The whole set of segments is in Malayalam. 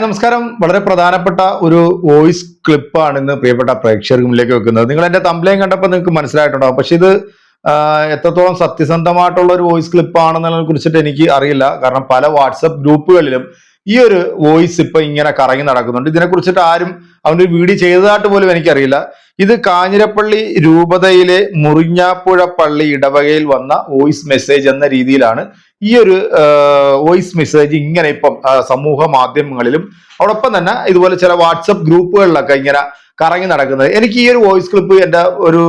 ഹായ് നമസ്കാരം. വളരെ പ്രധാനപ്പെട്ട ഒരു വോയിസ് ക്ലിപ്പാണ് ഇന്ന് പ്രിയപ്പെട്ട പ്രേക്ഷകർക്ക് മുന്നിലേക്ക് വെക്കുന്നത്. നിങ്ങൾ എന്റെ തമ്പ്ലയും കണ്ടപ്പോൾ നിങ്ങൾക്ക് മനസ്സിലായിട്ടുണ്ടാവും. പക്ഷെ ഇത് എത്രത്തോളം സത്യസന്ധമായിട്ടുള്ള ഒരു വോയിസ് ക്ലിപ്പ് ആണെന്നതിനെ കുറിച്ചിട്ട് എനിക്ക് അറിയില്ല. കാരണം പല വാട്സപ്പ് ഗ്രൂപ്പുകളിലും ഈ ഒരു വോയിസ് ഇപ്പൊ ഇങ്ങനെ കറങ്ങി നടക്കുന്നുണ്ട്. ഇതിനെ കുറിച്ചിട്ട് ആരും അവന്റെ വീഡിയോ ചെയ്തതായിട്ട് പോലും എനിക്കറിയില്ല. ഇത് കാഞ്ഞിരപ്പള്ളി രൂപതയിലെ മുറിഞ്ഞാപ്പുഴ പള്ളി ഇടവകയിൽ വന്ന വോയിസ് മെസ്സേജ് എന്ന രീതിയിലാണ് ഈ ഒരു വോയിസ് മെസ്സേജ് ഇങ്ങനെ ഇപ്പം സമൂഹ മാധ്യമങ്ങളിലും അതോടൊപ്പം തന്നെ ഇതുപോലെ ചില വാട്സപ്പ് ഗ്രൂപ്പുകളിലൊക്കെ ഇങ്ങനെ കറങ്ങി നടക്കുന്നത്. എനിക്ക് ഈ ഒരു വോയിസ് ക്ലിപ്പ് എന്റെ ഒരു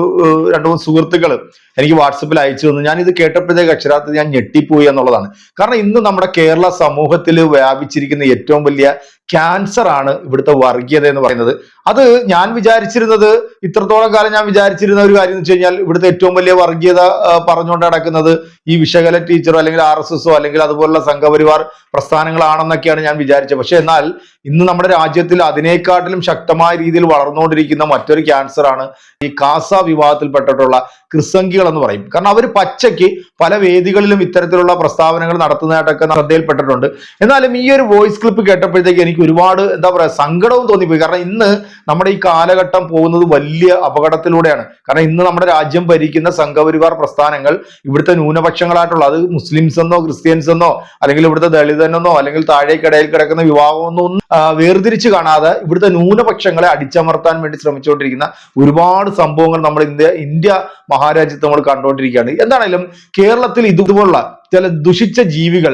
രണ്ടു മൂന്ന് സുഹൃത്തുക്കൾ എനിക്ക് വാട്സപ്പിൽ അയച്ചു തന്നു. ഞാൻ ഇത് കേട്ടപ്പോഴത്തേക്ക് അക്ഷരാർത്ഥത്തിൽ ഞാൻ ഞെട്ടിപ്പോയി എന്നുള്ളതാണ്. കാരണം ഇന്ന് നമ്മുടെ കേരള സമൂഹത്തിൽ വ്യാപിച്ചിരിക്കുന്ന ഏറ്റവും വലിയ ക്യാൻസർ ആണ് ഇവിടുത്തെ വർഗീയത എന്ന് പറയുന്നത്. അത് ഞാൻ വിചാരിച്ചിരുന്നത് ഇത്രത്തോളം കാലം ഞാൻ വിചാരിച്ചിരുന്ന ഒരു കാര്യം എന്ന് വെച്ച് കഴിഞ്ഞാൽ ഇവിടുത്തെ ഏറ്റവും വലിയ വർഗീയത പറഞ്ഞുകൊണ്ട് നടക്കുന്നത് ഈ വിശകല ടീച്ചറോ അല്ലെങ്കിൽ ആർ എസ് അല്ലെങ്കിൽ അതുപോലുള്ള സംഘപരിവാർ പ്രസ്ഥാനങ്ങളാണെന്നൊക്കെയാണ് ഞാൻ വിചാരിച്ചത്. പക്ഷെ എന്നാൽ ഇന്ന് നമ്മുടെ രാജ്യത്തിൽ അതിനേക്കാട്ടിലും ശക്തമായ രീതിയിൽ വളർന്നുകൊണ്ടിരിക്കുന്ന മറ്റൊരു ക്യാൻസർ ആണ് ഈ കാസ വിവാദത്തിൽപ്പെട്ടിട്ടുള്ള ക്രിസംഖികൾ എന്ന് പറയും. കാരണം അവർ പച്ചയ്ക്ക് പല വേദികളിലും ഇത്തരത്തിലുള്ള പ്രസ്താവനകൾ നടത്തുന്നതായിട്ടൊക്കെ ശ്രദ്ധയിൽപ്പെട്ടിട്ടുണ്ട്. എന്നാലും ഈ ഒരു വോയിസ് ക്ലിപ്പ് കേട്ടപ്പോഴത്തേക്ക് എനിക്ക് ഒരുപാട് എന്താ പറയുക സങ്കടവും തോന്നിപ്പോയി. കാരണം ഇന്ന് നമ്മുടെ ഈ കാലഘട്ടം പോകുന്നത് വലിയ അപകടത്തിലൂടെയാണ്. കാരണം ഇന്ന് നമ്മുടെ രാജ്യം ഭരിക്കുന്ന സംഘപരിവാർ പ്രസ്ഥാനങ്ങൾ ഇവിടുത്തെ ന്യൂനപക്ഷങ്ങളായിട്ടുള്ള അത് മുസ്ലിംസ് എന്നോ ക്രിസ്ത്യൻസ് എന്നോ അല്ലെങ്കിൽ ഇവിടുത്തെ ദളിതനെന്നോ അല്ലെങ്കിൽ താഴേക്കിടയിൽ കിടക്കുന്ന വിവാഹമെന്നോ ഒന്നും വേർതിരിച്ച് കാണാതെ ഇവിടുത്തെ ന്യൂനപക്ഷങ്ങളെ അടിച്ചമർത്താൻ വേണ്ടി ശ്രമിച്ചുകൊണ്ടിരിക്കുന്ന ഒരുപാട് സംഭവങ്ങൾ നമ്മൾ ഇന്ത്യ ഇന്ത്യ മഹാരാജ്യത്ത് നമ്മൾ കണ്ടുകൊണ്ടിരിക്കുകയാണ്. എന്താണെങ്കിലും കേരളത്തിൽ ഇതുപോലുള്ള ചില ദുഷിച്ച ജീവികൾ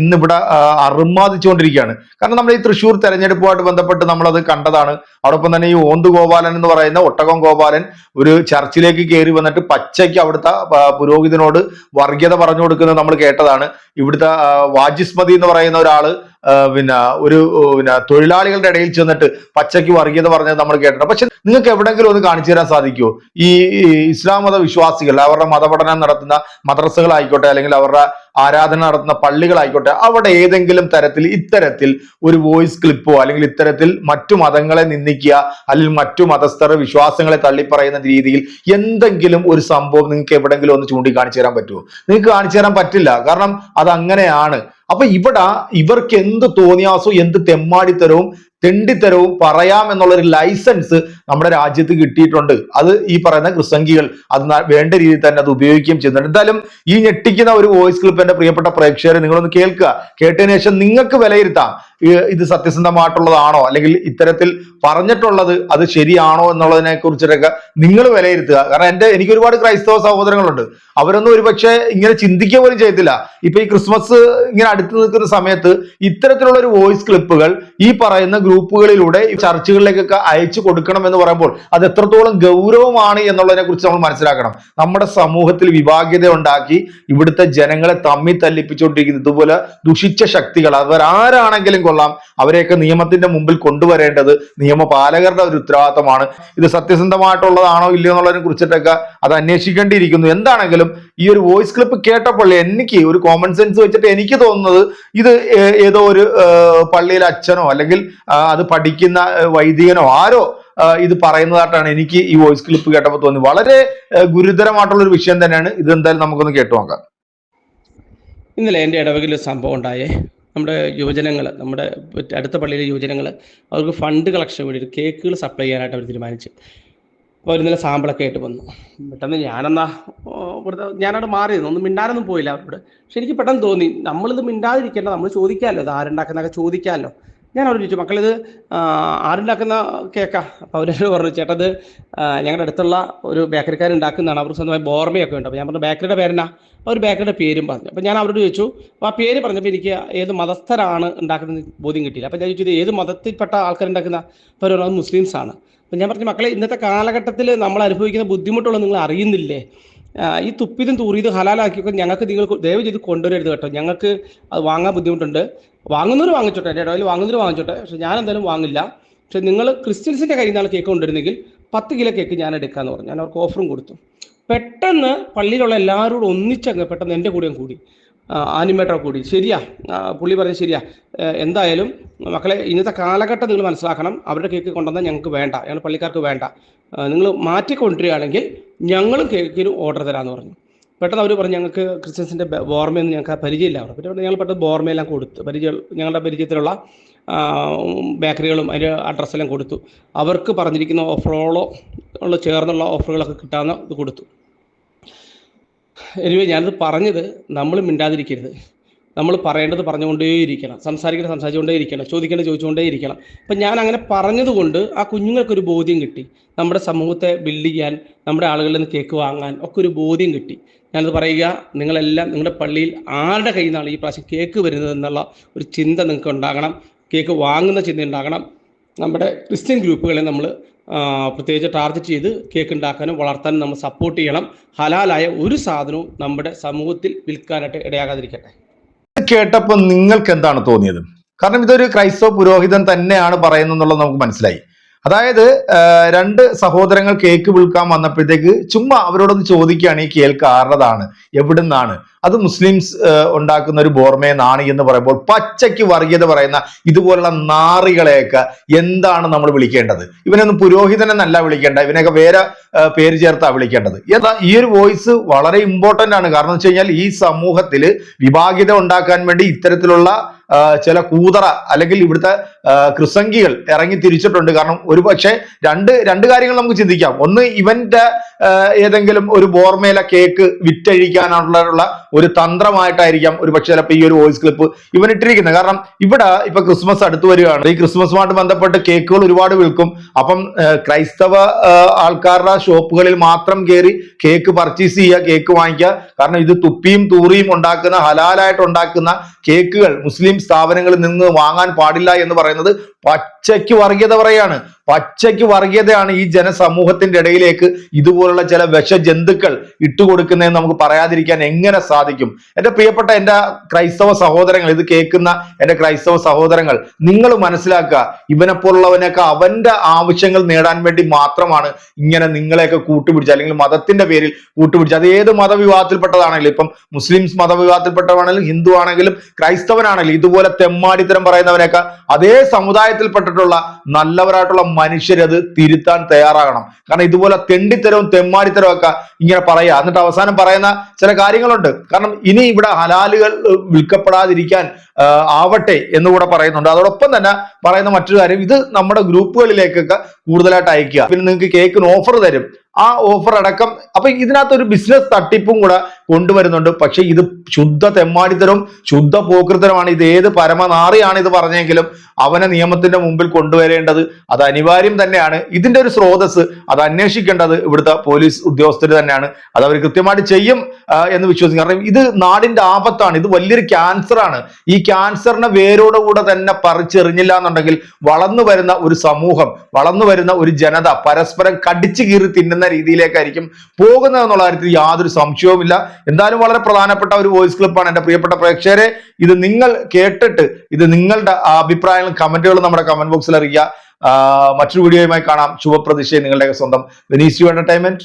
ഇന്നിവിടെ അറുമാദിച്ചുകൊണ്ടിരിക്കുകയാണ് കാരണം നമ്മൾ ഈ തൃശ്ശൂർ തെരഞ്ഞെടുപ്പുമായിട്ട് ബന്ധപ്പെട്ട് നമ്മളത് കണ്ടതാണ്. അതോടൊപ്പം തന്നെ ഈ ഓന്ത് ഗോപാലൻ എന്ന് പറയുന്ന ഒട്ടകം ഗോപാലൻ ഒരു ചർച്ചിലേക്ക് കയറി വന്നിട്ട് പച്ചയ്ക്ക് അവിടുത്തെ പുരോഹിതനോട് വർഗീയത പറഞ്ഞു കൊടുക്കുന്നത് നമ്മൾ കേട്ടതാണ്. ഇവിടുത്തെ വാജിസ്മതി എന്ന് പറയുന്ന ഒരാൾ പിന്നെ ഒരു പിന്നെ തൊഴിലാളികളുടെ ഇടയിൽ ചെന്നിട്ട് പച്ചയ്ക്ക് വർഗീയത പറഞ്ഞത് നമ്മൾ കേട്ടിട്ടുണ്ട്. പക്ഷെ നിങ്ങൾക്ക് എവിടെങ്കിലും ഒന്ന് കാണിച്ചു തരാൻ സാധിക്കുമോ ഈ ഇസ്ലാം മത വിശ്വാസികൾ അവരുടെ മതപഠനം നടത്തുന്ന മദ്രസകളായിക്കോട്ടെ അല്ലെങ്കിൽ അവരുടെ ആരാധന നടത്തുന്ന പള്ളികളായിക്കോട്ടെ അവിടെ ഏതെങ്കിലും തരത്തിൽ ഇത്തരത്തിൽ ഒരു വോയിസ് ക്ലിപ്പോ അല്ലെങ്കിൽ ഇത്തരത്തിൽ മറ്റു മതങ്ങളെ നിന്ദിക്കുക അല്ലെങ്കിൽ മറ്റു മതസ്ഥർ വിശ്വാസങ്ങളെ തള്ളിപ്പറയുന്ന രീതിയിൽ എന്തെങ്കിലും ഒരു സംഭവം നിങ്ങൾക്ക് എവിടെങ്കിലും ഒന്ന് ചൂണ്ടിക്കാണിച്ചു തരാൻ പറ്റുമോ? നിങ്ങൾക്ക് കാണിച്ചു തരാൻ പറ്റില്ല. കാരണം അത് അങ്ങനെയാണ് അപ്പൊ ഇവിടെ ഇവർക്ക് എന്ത് തോന്നിയാസോ എന്ത് തെമ്മാടിത്തരവും തെണ്ടിത്തരവും പറയാം എന്നുള്ള ഒരു ലൈസൻസ് നമ്മുടെ രാജ്യത്ത് കിട്ടിയിട്ടുണ്ട്. അത് ഈ പറയുന്ന ക്രിസംഗികൾ അത് വേണ്ട രീതിയിൽ തന്നെ അത് ഉപയോഗിക്കുകയും ചെയ്യുന്നുണ്ട്. എന്തായാലും ഈ ഞെട്ടിക്കുന്ന ഒരു വോയിസ് ക്ലിപ്പ് എന്റെ പ്രിയപ്പെട്ട പ്രേക്ഷകരെ നിങ്ങളൊന്ന് കേൾക്കുക. കേട്ടതിന് ശേഷം നിങ്ങൾക്ക് വിലയിരുത്താം. ഇത് സത്യസന്ധമായിട്ടുള്ളതാണോ? അല്ലെങ്കിൽ ഇത്തരത്തിൽ പറഞ്ഞിട്ടുള്ളത് അത് ശരിയാണോ എന്നുള്ളതിനെ കുറിച്ചിട്ടൊക്കെ നിങ്ങൾ വിലയിരുത്തുക. കാരണം എന്റെ എനിക്ക് ഒരുപാട് ക്രൈസ്തവ സഹോദരങ്ങളുണ്ട്. അവരൊന്നും ഒരുപക്ഷെ ഇങ്ങനെ ചിന്തിക്കുക പോലും ചെയ്യത്തില്ല ഇപ്പൊ ഈ ക്രിസ്മസ് ഇങ്ങനെ അടുത്ത് നിൽക്കുന്ന സമയത്ത് ഇത്തരത്തിലുള്ള ഒരു വോയിസ് ക്ലിപ്പുകൾ ഈ പറയുന്ന ഗ്രൂപ്പുകളിലൂടെ ചർച്ചകളിലേക്കൊക്കെ അയച്ചു കൊടുക്കണം എന്ന് പറയുമ്പോൾ അത് എത്രത്തോളം ഗൗരവമാണ് എന്നുള്ളതിനെ കുറിച്ച് നമ്മൾ മനസ്സിലാക്കണം. നമ്മുടെ സമൂഹത്തിൽ വിഭാഗ്യത ഉണ്ടാക്കി ഇവിടുത്തെ ജനങ്ങളെ തമ്മി തല്ലിപ്പിച്ചുകൊണ്ടിരിക്കുന്ന ഇതുപോലെ ദുഷിച്ച ശക്തികൾ. അവരാരാണെങ്കിലും കൊള്ളാം. അവരെയൊക്കെ നിയമത്തിന്റെ മുമ്പിൽ കൊണ്ടുവരേണ്ടത് നിയമപാലകരുടെ ഒരു ഉത്തരവാദിത്തമാണ്. ഇത് സത്യസന്ധമായിട്ടുള്ളതാണോ ഇല്ലയോ എന്നുള്ളതിനെ കുറിച്ചിട്ടൊക്കെ അത് അന്വേഷിക്കേണ്ടിയിരിക്കുന്നു. എന്താണെങ്കിലും ഈ ഒരു വോയിസ് ക്ലിപ്പ് കേട്ടപ്പോൾ എനിക്ക് ഒരു കോമൺ സെൻസ് വെച്ചിട്ട് എനിക്ക് തോന്നുന്നത് ഇത് ഏതോ ഒരു പള്ളിയിലെ അച്ഛനോ അല്ലെങ്കിൽ അത് പഠിക്കുന്ന വൈദികനോ ആരോ ഇത് പറയുന്നതായിട്ടാണ് എനിക്ക് ഈ വോയിസ് ക്ലിപ്പ് കേട്ടപ്പോൾ തോന്നി വളരെ ഗുരുതരമായിട്ടുള്ള ഒരു വിഷയം തന്നെയാണ്. ഇത് എന്തായാലും നമുക്കൊന്ന് കേട്ടു നോക്കാം. ഇന്നലെ എന്റെ ഇടവകയിൽ സംഭവം ഉണ്ടായേ. നമ്മുടെ യുവജനങ്ങൾ നമ്മുടെ അടുത്ത പള്ളിയിലെ യുവജനങ്ങൾ അവർക്ക് ഫണ്ട് കളക്ഷൻ വേണ്ടി കേക്കുകൾ സപ്ലൈ ചെയ്യാനായിട്ട് അവർ തീരുമാനിച്ചു. അപ്പോൾ അവർ ഇന്നലെ സാമ്പിളൊക്കെ ആയിട്ട് വന്നു. പെട്ടെന്ന് ഞാനെന്നാ ഇവിടുത്തെ ഞാനവിടെ മാറിയിരുന്നു ഒന്നും മിണ്ടാനൊന്നും പോയില്ല അവരോട്. പക്ഷെ എനിക്ക് പെട്ടെന്ന് തോന്നി നമ്മളിത് മിണ്ടാതിരിക്കേണ്ട നമ്മൾ ചോദിക്കാമല്ലോ ഇത് ആരുണ്ടാക്കുന്നൊക്കെ ചോദിക്കാമല്ലോ ഞാൻ അവരോട് ചോദിച്ചു മക്കളിത് ആരുണ്ടാക്കുന്ന കേക്കാ? അപ്പോൾ അവരോട് പറഞ്ഞു ചേട്ടത് ഞങ്ങളുടെ അടുത്തുള്ള ഒരു ബേക്കറിക്കാർ ഉണ്ടാക്കുന്നതാണ്. അവർ സ്വന്തമായി ബോർമയൊക്കെ ഉണ്ട്. അപ്പോൾ ഞാൻ പറഞ്ഞു ബേക്കറിയുടെ പേരെന്നാ? അവർ ബേക്കറിയുടെ പേരും പറഞ്ഞു. അപ്പോൾ ഞാൻ അവരോട് ചോദിച്ചു അപ്പോൾ ആ പേര് പറഞ്ഞപ്പോൾ എനിക്ക് ഏത് മതസ്ഥരാണ് ഉണ്ടാക്കുന്നത് ബോധ്യം കിട്ടിയില്ല. അപ്പോൾ ഞാൻ ചോദിച്ചത് ഏത് മതത്തിൽപ്പെട്ട ആൾക്കാരുണ്ടാക്കുന്ന അപ്പോൾ അവർ മുസ്ലിംസാണ്. അപ്പോൾ ഞാൻ പറഞ്ഞു മക്കളെ ഇന്നത്തെ കാലഘട്ടത്തിൽ നമ്മൾ അനുഭവിക്കുന്ന ബുദ്ധിമുട്ടുള്ള നിങ്ങൾ അറിയുന്നില്ലേ? ഈ തുപ്പിതും തൂറിയതും ഹലാലാക്കിയൊക്കെ ഞങ്ങൾക്ക് നിങ്ങൾ ദയവ് ചെയ്ത് കൊണ്ടുവരരുത് കേട്ടോ. ഞങ്ങൾക്ക് അത് വാങ്ങാൻ ബുദ്ധിമുട്ടുണ്ട്. വാങ്ങുന്നവർ വാങ്ങിച്ചോട്ടെ. എന്റെ ഇടയിൽ വാങ്ങുന്നവർ വാങ്ങിച്ചോട്ടെ. പക്ഷെ ഞാൻ എന്തായാലും വാങ്ങില്ല. പക്ഷെ നിങ്ങൾ ക്രിസ്ത്യൻസിന്റെ കയ്യിൽ നിന്നാണ് കേക്ക് കൊണ്ടുവരുന്നെങ്കിൽ പത്ത് കിലോ കേക്ക് ഞാൻ എടുക്കാമെന്ന് പറഞ്ഞു. ഞാൻ അവർക്ക് ഓഫറും കൊടുത്തു. പെട്ടെന്ന് പള്ളിയിലുള്ള എല്ലാവരോടും ഒന്നിച്ചങ്ങ് പെട്ടെന്ന് എന്റെ കൂടെയും കൂടി. ആനിമേറ്റർ കൂടി. ശരിയാ. പുള്ളി പറഞ്ഞു ശരിയാ. എന്തായാലും മക്കളെ ഇന്നത്തെ കാലഘട്ടം നിങ്ങൾ മനസ്സിലാക്കണം. അവരുടെ കേക്ക് കൊണ്ടുവന്നാൽ ഞങ്ങൾക്ക് വേണ്ട. ഞങ്ങൾ പള്ളിക്കാർക്ക് വേണ്ട. നിങ്ങൾ മാറ്റിക്കൊണ്ടിരിക്കുകയാണെങ്കിൽ ഞങ്ങളും കേക്കിന് ഓർഡർ തരാമെന്ന് പറഞ്ഞു. പെട്ടെന്ന് അവർ പറഞ്ഞു ഞങ്ങൾക്ക് ക്രിസ്ത്യൻസിന്റെ ബോർമയൊന്നും ഞങ്ങൾക്ക് പരിചയമില്ല അവർ പിന്നെ ഞങ്ങൾ പെട്ടെന്ന് ബോർമയെല്ലാം കൊടുത്തു. പരിചയം ഞങ്ങളുടെ പരിചയത്തിലുള്ള ബേക്കറികളും അതിന്റെ അഡ്രസ്സെല്ലാം കൊടുത്തു. അവർക്ക് പറഞ്ഞിരിക്കുന്ന ഓഫറുകളോ ഉള്ള ചേർന്നുള്ള ഓഫറുകളൊക്കെ കിട്ടാമെന്ന് ഇത് കൊടുത്തു. എനിവേ ഞാനത് പറഞ്ഞത് നമ്മൾ മിണ്ടാതിരിക്കരുത്. നമ്മൾ പറയേണ്ടത് പറഞ്ഞുകൊണ്ടേയിരിക്കണം. സംസാരിക്കേണ്ടത് സംസാരിച്ചുകൊണ്ടേയിരിക്കണം. ചോദിക്കേണ്ടത് ചോദിച്ചുകൊണ്ടേയിരിക്കണം. അപ്പം ഞാൻ അങ്ങനെ പറഞ്ഞതുകൊണ്ട് ആ കുഞ്ഞുങ്ങൾക്കൊരു ബോധ്യം കിട്ടി. നമ്മുടെ സമൂഹത്തെ ബിൽഡ് ചെയ്യാൻ നമ്മുടെ ആളുകളിൽ നിന്ന് കേക്ക് വാങ്ങാൻ ഒക്കെ ഒരു ബോധ്യം കിട്ടി. ഞാനത് പറയുക നിങ്ങളെല്ലാം നിങ്ങളുടെ പള്ളിയിൽ ആരുടെ കയ്യിൽ നിന്നാണ് ഈ പ്രാവശ്യം കേക്ക് വരുന്നത് എന്നുള്ള ഒരു ചിന്ത നിങ്ങൾക്ക് ഉണ്ടാകണം. കേക്ക് വാങ്ങുന്ന ചിന്ത ഉണ്ടാകണം. നമ്മുടെ ക്രിസ്ത്യൻ ഗ്രൂപ്പുകളെ നമ്മൾ പ്രത്യേകിച്ച് ടാർഗറ്റ് ചെയ്ത് കേക്ക് ഉണ്ടാക്കാനും വളർത്താനും നമ്മൾ സപ്പോർട്ട് ചെയ്യണം. ഹലാലായ ഒരു സാധനവും നമ്മുടെ സമൂഹത്തിൽ വിൽക്കാനായിട്ട് ഇടയാകാതിരിക്കട്ടെ. കേട്ടപ്പോൾ നിങ്ങൾക്ക് എന്താണ് തോന്നിയത്? കാരണം ഇതൊരു ക്രൈസ്തവ പുരോഹിതൻ തന്നെയാണ് പറയുന്നത് എന്നുള്ളത് നമുക്ക് മനസ്സിലായി. അതായത് രണ്ട് സഹോദരങ്ങൾ കേക്ക് വിൽക്കാൻ വന്നപ്പോഴത്തേക്ക് ചുമ്മാ അവരോടൊന്ന് ചോദിക്കുകയാണ് ഈ കേൾക്ക് ആരുടേതാണ് എവിടുന്നാണ്? അത് മുസ്ലിംസ് ഉണ്ടാക്കുന്ന ഒരു ബോർമേന്നാണ് എന്ന് പറയുമ്പോൾ പച്ചയ്ക്ക് വർഗീയത പറയുന്ന ഇതുപോലുള്ള നാറികളെയൊക്കെ എന്താണ് നമ്മൾ വിളിക്കേണ്ടത്? ഇവനൊന്നും പുരോഹിതൻ എന്നല്ല വിളിക്കേണ്ട ഇവനെയൊക്കെ വേറെ പേര് ചേർത്താ വിളിക്കേണ്ടത്. എന്താ ഈ ഒരു വോയിസ് വളരെ ഇമ്പോർട്ടന്റ് ആണ്. കാരണം വെച്ച് കഴിഞ്ഞാൽ ഈ സമൂഹത്തിൽ വിഭാഗീയത ഉണ്ടാക്കാൻ വേണ്ടി ഇത്തരത്തിലുള്ള ചില കൂതറ അല്ലെങ്കിൽ ഇവിടുത്തെ കൃസംഗികൾ ഇറങ്ങി തിരിച്ചിട്ടുണ്ട്. കാരണം ഒരു പക്ഷേ രണ്ട് രണ്ട് കാര്യങ്ങൾ നമുക്ക് ചിന്തിക്കാം. ഒന്ന് ഇവന്റെ ഏതെങ്കിലും ഒരു ബോർമേല കേക്ക് വിറ്റഴിക്കാനുള്ള ഒരു തന്ത്രമായിട്ടായിരിക്കാം ഒരു പക്ഷേ ചിലപ്പോൾ ഈ ഒരു വോയിസ് ക്ലിപ്പ് ഇവൻ ഇട്ടിരിക്കുന്നത്. കാരണം ഇവിടെ ഇപ്പൊ ക്രിസ്മസ് അടുത്ത് വരികയാണ്. ഈ ക്രിസ്മസുമായിട്ട് ബന്ധപ്പെട്ട് കേക്കുകൾ ഒരുപാട് വിൽക്കും. അപ്പം ക്രൈസ്തവ ആൾക്കാരുടെ ഷോപ്പുകളിൽ മാത്രം കയറി കേക്ക് പർച്ചേസ് ചെയ്യുക കേക്ക് വാങ്ങിക്കുക. കാരണം ഇത് തുപ്പിയും തൂറിയും ഉണ്ടാക്കുന്ന ഹലാലായിട്ട് ഉണ്ടാക്കുന്ന കേക്കുകൾ മുസ്ലിം സ്ഥാപനങ്ങളിൽ നിന്ന് വാങ്ങാൻ പാടില്ല എന്ന് പറയുന്നത് പച്ചയ്ക്ക് വർഗീയത പറയാണ്. പച്ചയ്ക്ക് വർഗീയതയാണ് ഈ ജനസമൂഹത്തിന്റെ ഇടയിലേക്ക് ഇതുപോലുള്ള ചില വിഷജന്തുക്കൾ ഇട്ടുകൊടുക്കുന്നതെന്ന് നമുക്ക് പറയാതിരിക്കാൻ എങ്ങനെ സാധിക്കും? എന്റെ പ്രിയപ്പെട്ട എന്റെ ക്രൈസ്തവ സഹോദരങ്ങൾ ഇത് കേൾക്കുന്ന എന്റെ ക്രൈസ്തവ സഹോദരങ്ങൾ നിങ്ങൾ മനസ്സിലാക്കുക ഇവനെ പോലുള്ളവനൊക്കെ അവന്റെ ആവശ്യങ്ങൾ നേടാൻ വേണ്ടി മാത്രമാണ് ഇങ്ങനെ നിങ്ങളെയൊക്കെ കൂട്ടുപിടിച്ച് അല്ലെങ്കിൽ മതത്തിന്റെ പേരിൽ കൂട്ടുപിടിച്ച് അത് ഏത് മതവിഭാഗത്തിൽപ്പെട്ടതാണെങ്കിലും ഇപ്പം മുസ്ലിംസ് മതവിഭാഗത്തിൽപ്പെട്ടവനാണെങ്കിലും ഹിന്ദു ആണെങ്കിലും ക്രൈസ്തവനാണെങ്കിലും ഇതുപോലെ തെമ്മാടിത്തരം പറയുന്നവനൊക്കെ അതേ സമുദായത്തിൽപ്പെട്ടിട്ടുള്ള നല്ലവരായിട്ടുള്ള മനുഷ്യരത് തിരുത്താൻ തയ്യാറാകണം. കാരണം ഇതുപോലെ തെണ്ടിത്തരവും തെമ്മാടിത്തരവും ഒക്കെ ഇങ്ങനെ പറയാ എന്നിട്ട് അവസാനം പറയുന്ന ചില കാര്യങ്ങളുണ്ട്. കാരണം ഇനി ഇവിടെ ഹലാലുകൾ വിൽക്കപ്പെടാതിരിക്കാൻ ആവട്ടെ ആവട്ടെ എന്നുകൂടെ പറയുന്നുണ്ട്. അതോടൊപ്പം തന്നെ പറയുന്ന മറ്റൊരു കാര്യം ഇത് നമ്മുടെ ഗ്രൂപ്പുകളിലേക്കൊക്കെ കൂടുതലായിട്ട് അയക്കുക പിന്നെ നിങ്ങൾക്ക് കേക്കിന് ഓഫർ തരും. ആ ഓഫർ അടക്കം അപ്പൊ ഇതിനകത്ത് ഒരു ബിസിനസ് തട്ടിപ്പും കൂടെ കൊണ്ടുവരുന്നുണ്ട്. പക്ഷെ ഇത് ശുദ്ധ തെമ്മാടിത്തരവും ശുദ്ധ പോക്കൃതരമാണ് ഇത് ഏത് പരമനാറിയാണ് ഇത് പറഞ്ഞെങ്കിലും അവനെ നിയമത്തിന്റെ മുമ്പിൽ കൊണ്ടുവരേണ്ടത് അത് അനിവാര്യം തന്നെയാണ്. ഇതിന്റെ ഒരു സ്രോതസ് അത് അന്വേഷിക്കേണ്ടത് ഇവിടുത്തെ പോലീസ് ഉദ്യോഗസ്ഥർ തന്നെയാണ്. അത് അവർ കൃത്യമായിട്ട് ചെയ്യും എന്ന് വിശ്വസിക്കും. കാരണം ഇത് നാടിന്റെ ആപത്താണ്. ഇത് വലിയൊരു ക്യാൻസർ ആണ് ഈ ക്യാൻസറിനെ വേരോടുകൂടെ തന്നെ പറിച്ചെറിഞ്ഞില്ല എന്നുണ്ടെങ്കിൽ വളർന്നു വരുന്ന ഒരു സമൂഹം വളർന്നു വരുന്ന ഒരു ജനത പരസ്പരം കടിച്ചു കീറി തിന്നുന്ന രീതിയിലേക്കായിരിക്കും പോകുന്നത് എന്നുള്ള കാര്യത്തിൽ യാതൊരു സംശയവുമില്ല. എന്തായാലും വളരെ പ്രധാനപ്പെട്ട ഒരു വോയിസ് ക്ലിപ്പാണ് എന്റെ പ്രിയപ്പെട്ട പ്രേക്ഷകരെ. ഇത് നിങ്ങൾ കേട്ടിട്ട് ഇത് നിങ്ങളുടെ അഭിപ്രായങ്ങളും കമന്റുകളും നമ്മുടെ കമന്റ് ബോക്സിൽ അറിയിക്കുക മറ്റൊരു വീഡിയോയുമായി കാണാം. ശുഭപ്രതീക്ഷയെ നിങ്ങളുടെ സ്വന്തം വെനീസ് യു എന്റർടൈൻമെന്റ്